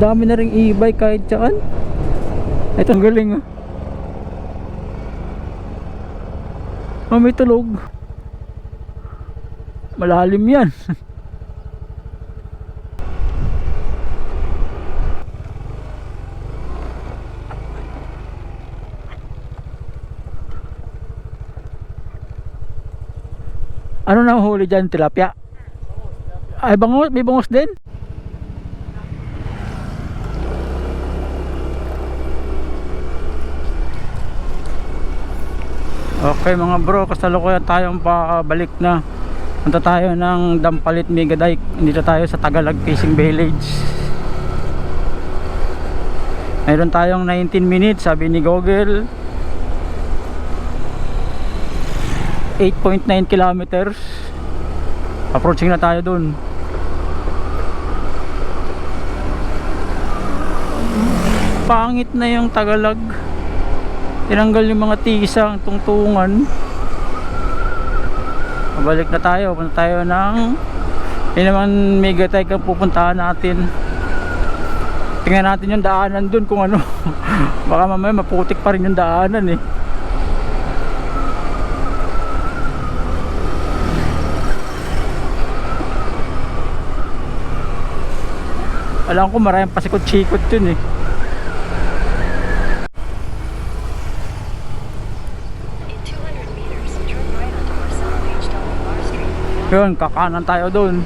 Dami na ring e-bike kahit saan. Ito ang galing ah. Oh, may tulog. Malalim yan. ano na huli dyan? Tilapia? Ay, bangus? May bangus din? Okay mga bro, kasalukuyan tayong pabalik na. Punta tayo ng Dampalit Mega Dike. Dito tayo sa Tagalog Fishing Village. Mayroon tayong 19 minutes, sabi ni Google. 8.9 kilometers. Approaching na tayo dun. Pangit na yung Tagalog tinanggal yung mga tisa ang tungtungan. Pabalik na tayo. Punta tayo ng yun naman mega tech ang pupuntahan natin. Tingnan natin yung daanan dun kung ano. Baka mamaya maputik pa rin yung daanan eh. Alam ko maraming pasikot-sikot dun eh Yun, kakanan tayo doon.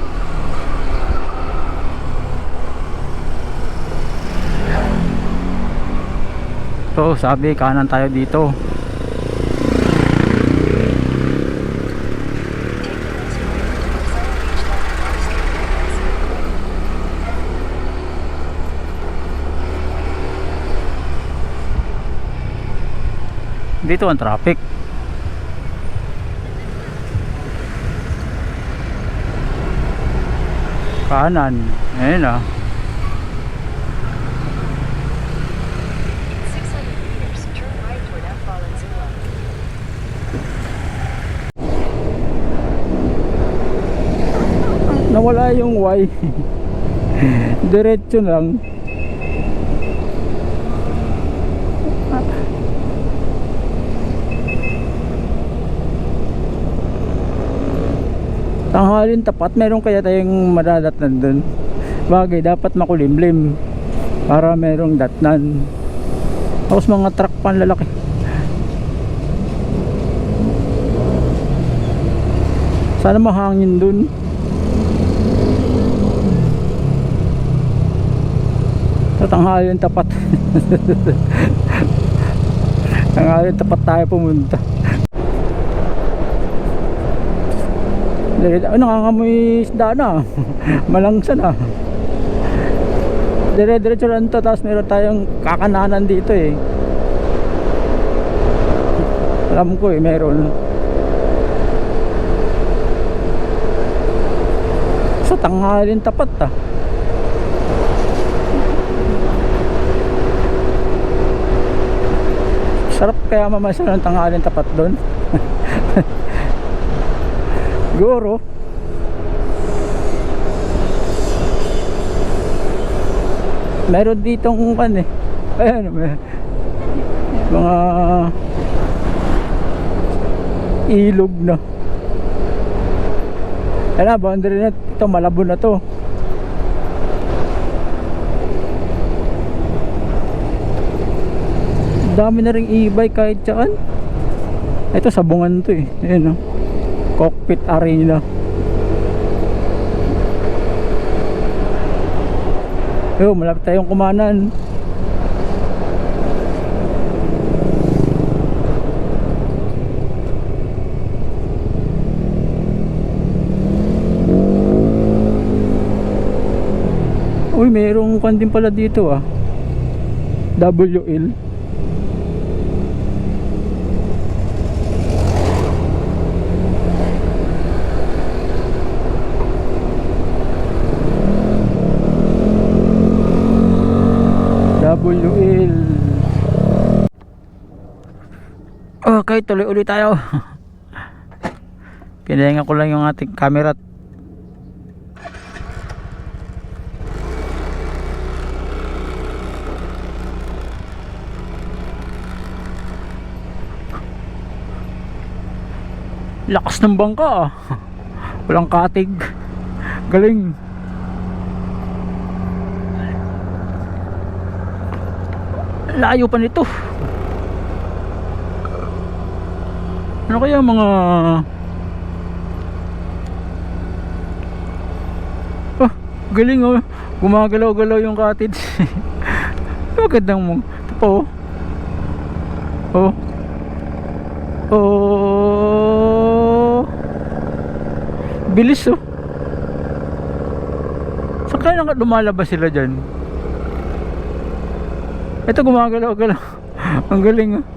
So, sabi kanan tayo dito. Dito ang traffic. Kanan. Ayun ah. In 600 meters, turn right toward F. Valenzuela. Nawala yung Y. Diretso lang. Tanghalin tapat, meron kaya tayong madadatnan dun. Bagay, dapat makulimlim para merong datnan. Tapos mga truck pan lalaki. Sana mahangin dun. Sa tanghalian tapat. tanghalian tapat tayo pumunta. Dahil ano nangangamoy isda na. Malangsa na. Dire-diretso lang to tapos meron tayong kakananan dito eh. Alam ko eh meron. Sa tanghalin tapat ah. Sarap kaya mamasyal ng tanghalin tapat doon. Guro. Meron ditong kan eh. Ayan, may mga ilog na. Ayan na, boundary na. Ito, malabo na to. Dami na ring e-bike kahit saan. Ito, sabungan to eh. Ayan oh cockpit arena. Yo malapit tayong kumanan. Uy mayroong kwan din pala dito ah. WL Okay, tuloy ulit tayo. Pinahinga ko lang yung ating camera. Lakas ng bangka. Ah. Walang katig. Galing. Layo pa nito. Ano kaya mga Oh, galing oh. Gumagalaw-galaw yung cottage. Magandang mo. Ito oh. Oh. Oh. Bilis oh. Saan kaya nang lumalabas sila dyan? Ito gumagalaw-galaw. Ang galing oh.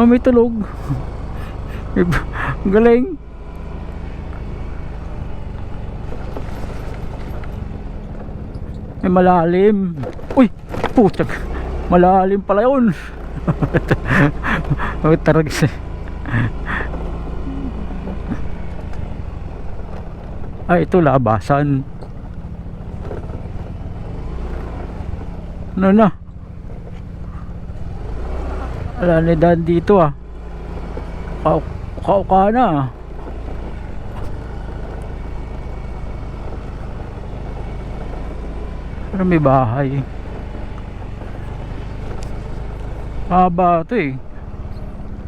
Oh, may tulog. Galing. May malalim. Uy, putag. Malalim pala yun. oh, taragis eh. Ay, ito labasan. Ano na? Wala ni Dan dito ah. Kau kauka na ah. Pero may bahay. Haba ito eh.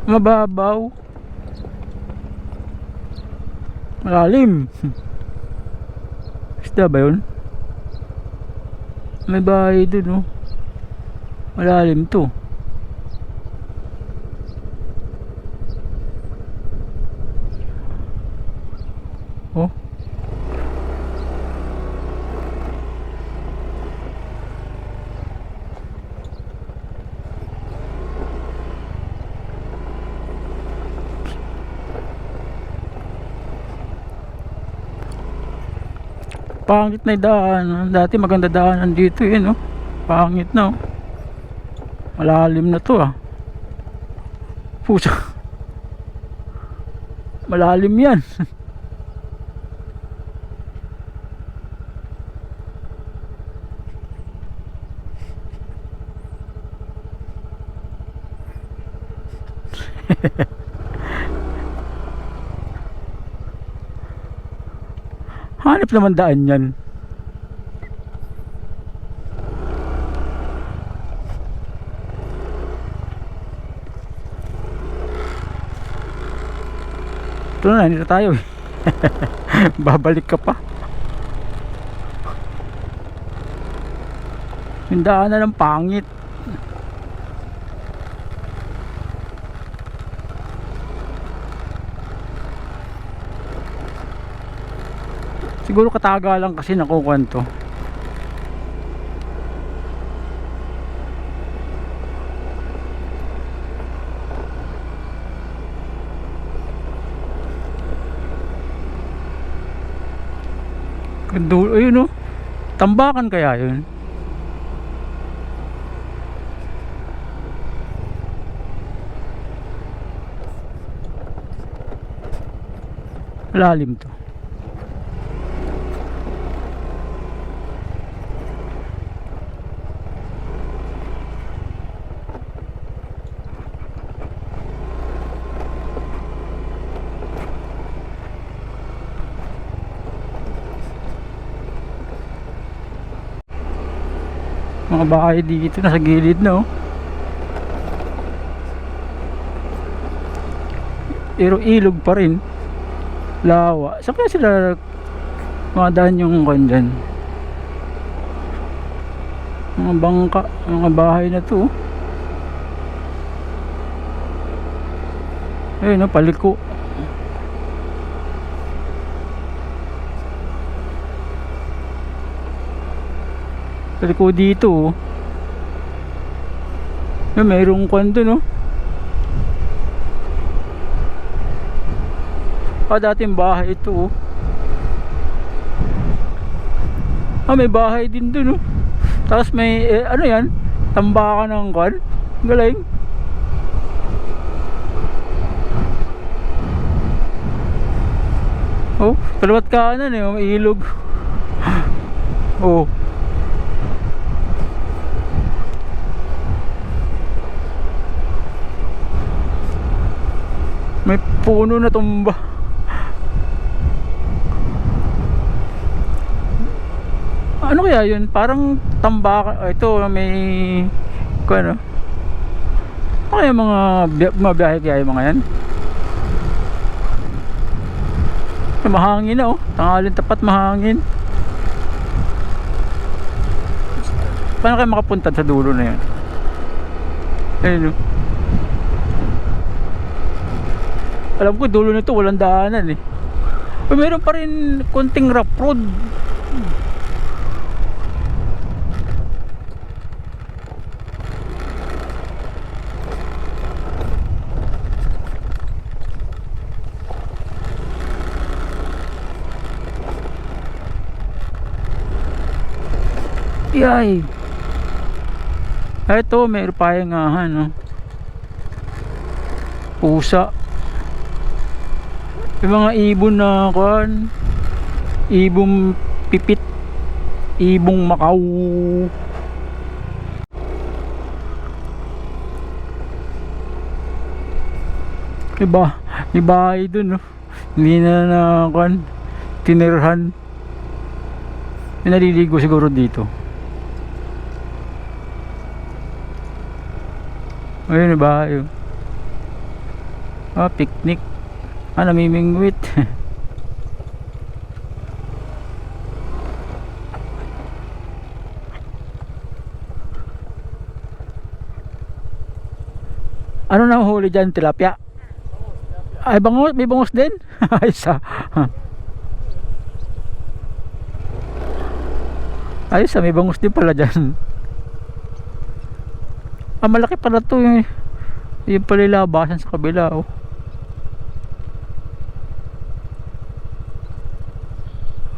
Mababaw. Malalim. Isda ba yun? May bahay dun oh. Malalim to. Oh. Pangit na daan. Dati maganda daanan dito eh, no? Pangit na, oh. Malalim na to, ah. Pusa. Malalim yan. Hanip naman daan yan. Ito na, nandito tayo eh. Babalik ka pa. Yung daanan ng pangit. Siguro katagalan kasi nakukuhan to. Ganda, ayun oh. Tambakan kaya yun? Lalim to. Mga bahay dito nasa gilid na oh. Pero ilog pa rin. Lawa. Saan kaya sila mga daan yung kwan dyan? Mga bangka mga bahay na to oh. ayun oh paliko paliko dito oh Yan, mayroong kwan dun oh Ah, dating bahay ito oh. Ah, may bahay din dun oh. Tapos may, eh, ano yan? Tambakan ng kwan. Galing. Oh, kalawat kanan eh, may ilog. oh. May puno na tumba. Ano kaya yun? Parang tambak. Ito may... Ano? Ano kaya mga bi- mga biyahe kaya yung mga yan? Mahangin na oh. Tangalin tapat mahangin. Paano kayo makapunta sa dulo na yan? Ayun oh. Alam ko dulo nito walang daanan eh. Pero meron pa rin konting rough road. Yay! Ito, may payangahan, no? Pusa. Yung mga ibon na, kuan, ibong pipit, ibong makaw. Iba, may bahay dun, no? Hindi na na, kuan, tinirhan. May naliligo siguro dito. Ayun, may bahay. oh. Ah, picnic. Ah, namimingwit. ano na huli dyan, tilapia? Ay, bangus, may bangus din? Ayos ah. Ayos ah, may bangus din pala dyan. Ah, malaki pala to eh. Yung yung labasan sa kabila oh.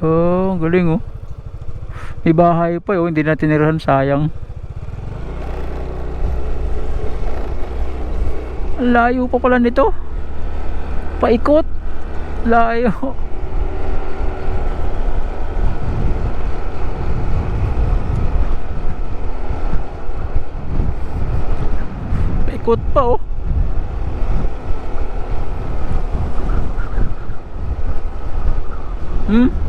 Oh, galing oh. May bahay pa oh, hindi na tinirahan sayang. Ang layo pa pala nito. Paikot. Layo. Paikot pa oh. Hmm?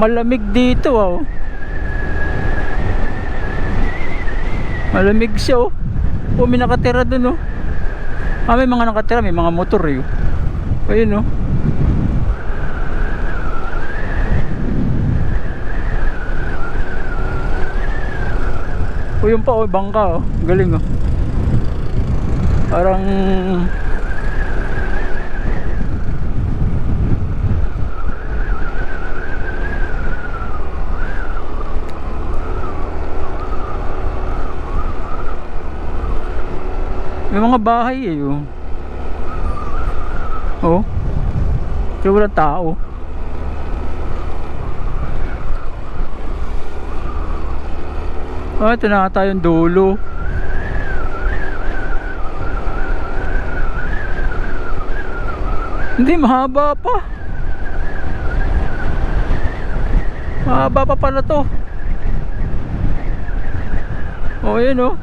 Malamig dito oh. Malamig siya oh. Oh, may nakatira dun oh. Ah, may mga nakatira, may mga motor eh. oh. Ayun oh. O yun pa oh, bangka oh. Galing oh. Parang May mga bahay eh oh. Oh. Kaya wala tao. Ah, ito na ata yung dulo. Hindi, mahaba pa. Mahaba pa pala to. Oh, yun oh.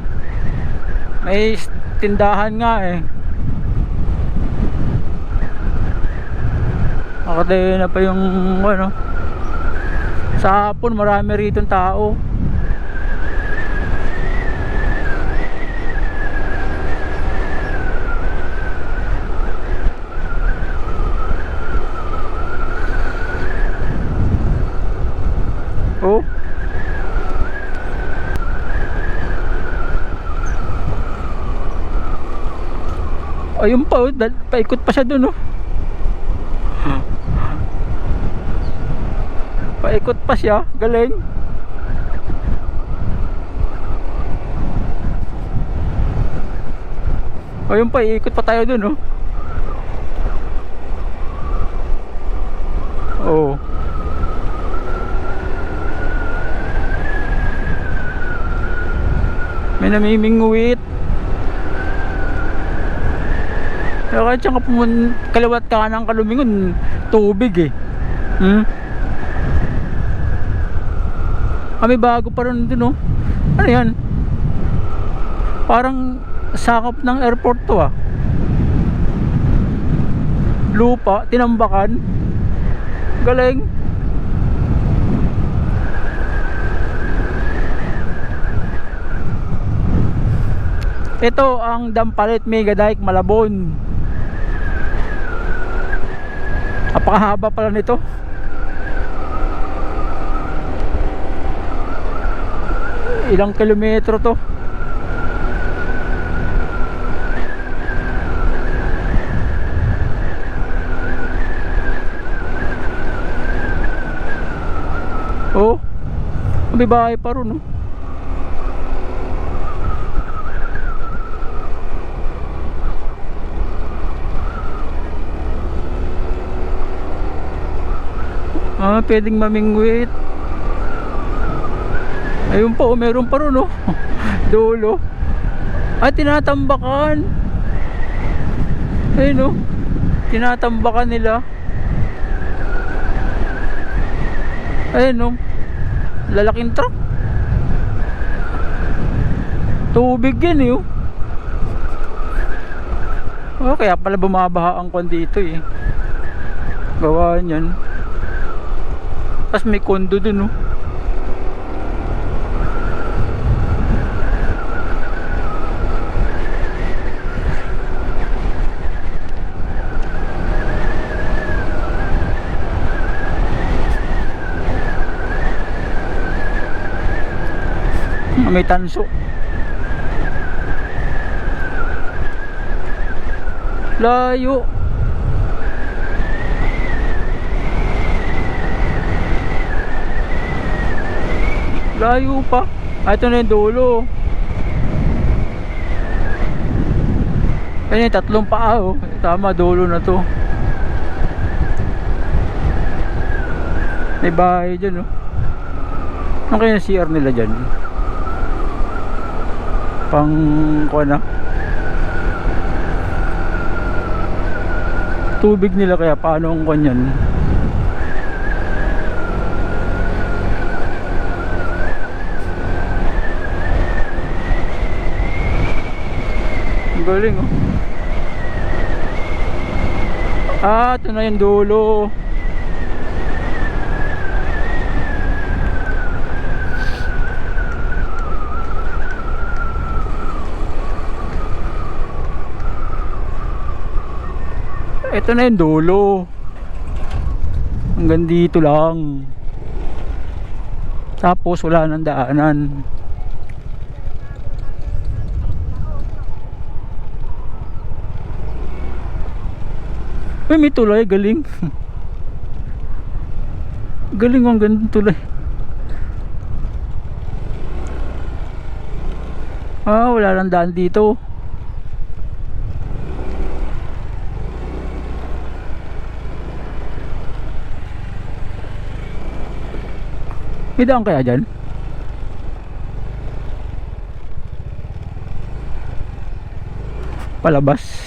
May tindahan nga eh. Nakatayo na pa yung ano. Sa hapon marami rito tao. Oh. Ayun pa, oh, paikot pa siya dun, oh. Paikot pa siya, galing. Ayun pa, iikot pa tayo dun, oh. Oh. May namimingwit. Pero kahit siyang kapumun, kaliwat ka ng kalumingon, tubig eh. Hmm? Kami bago pa rin dun oh. Ano yan? Parang sakop ng airport to ah. Lupa, tinambakan. Galing. Ito ang Dampalit Mega Dike Malabon. Napakahaba pala nito. Ilang kilometro to? Oh, may bahay pa ron, oh. Ah, pwedeng mamingwit. Ayun po, meron pa ron, oh. Dulo. Ah, tinatambakan. Ayun, oh. Tinatambakan nila. Ayun, oh. Lalaking truck. Tubig yan, eh, oh. Oh, kaya pala bumabaha ang kwan dito, eh. Gawa niyan. Tapos may kondo dun, oh. Ah, May tanso. Layo. Layo pa. Ah, ito na yung dulo. Ayun yung tatlong paa oh. Tama, dulo na to. May bahay dyan oh. Ano kaya yung CR nila dyan? Pang kuha na. Tubig nila kaya paano ang kuha galing oh. Ah, ito na yung dulo. Ito na yung dulo. Hanggang dito lang. Tapos wala nang daanan. Uy, may tulay, galing. galing ang gandang tulay. Ah, wala lang daan dito. May daan kaya dyan? Palabas.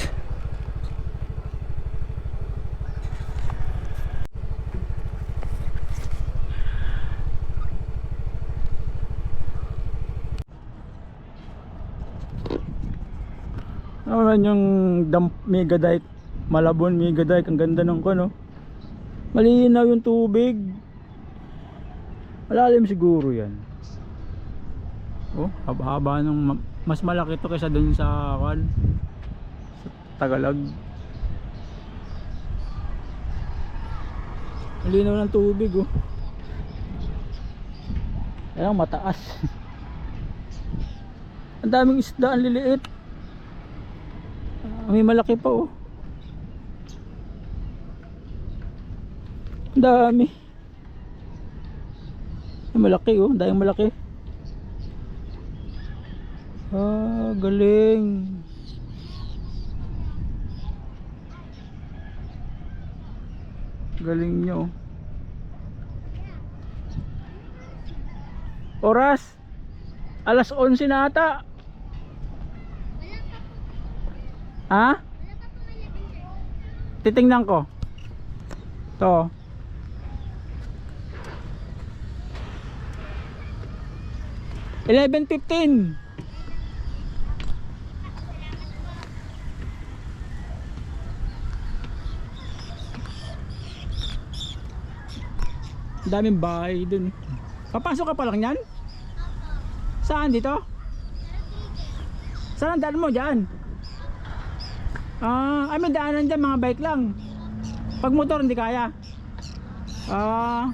Ano man yung dump mega dike? Malabon mega dike ang ganda ng ko no? Malinaw yung tubig. Malalim siguro yan. Oh, haba-haba ng ma- mas malaki to kaysa dun sa kan sa Tagalog. Malinaw ng tubig oh. Ayan mataas. Ang daming isda ang liliit may malaki pa oh. Dami. May malaki oh, daming malaki. Ah, galing. Galing nyo. Oras. Alas 11 na ata. Ha? Titingnan ko. To. Eleven fifteen. daming bahay dun papasok ka pa lang yan saan dito saan ang daan mo dyan ah ay may daanan dyan mga bike lang. Pag motor hindi kaya. Ah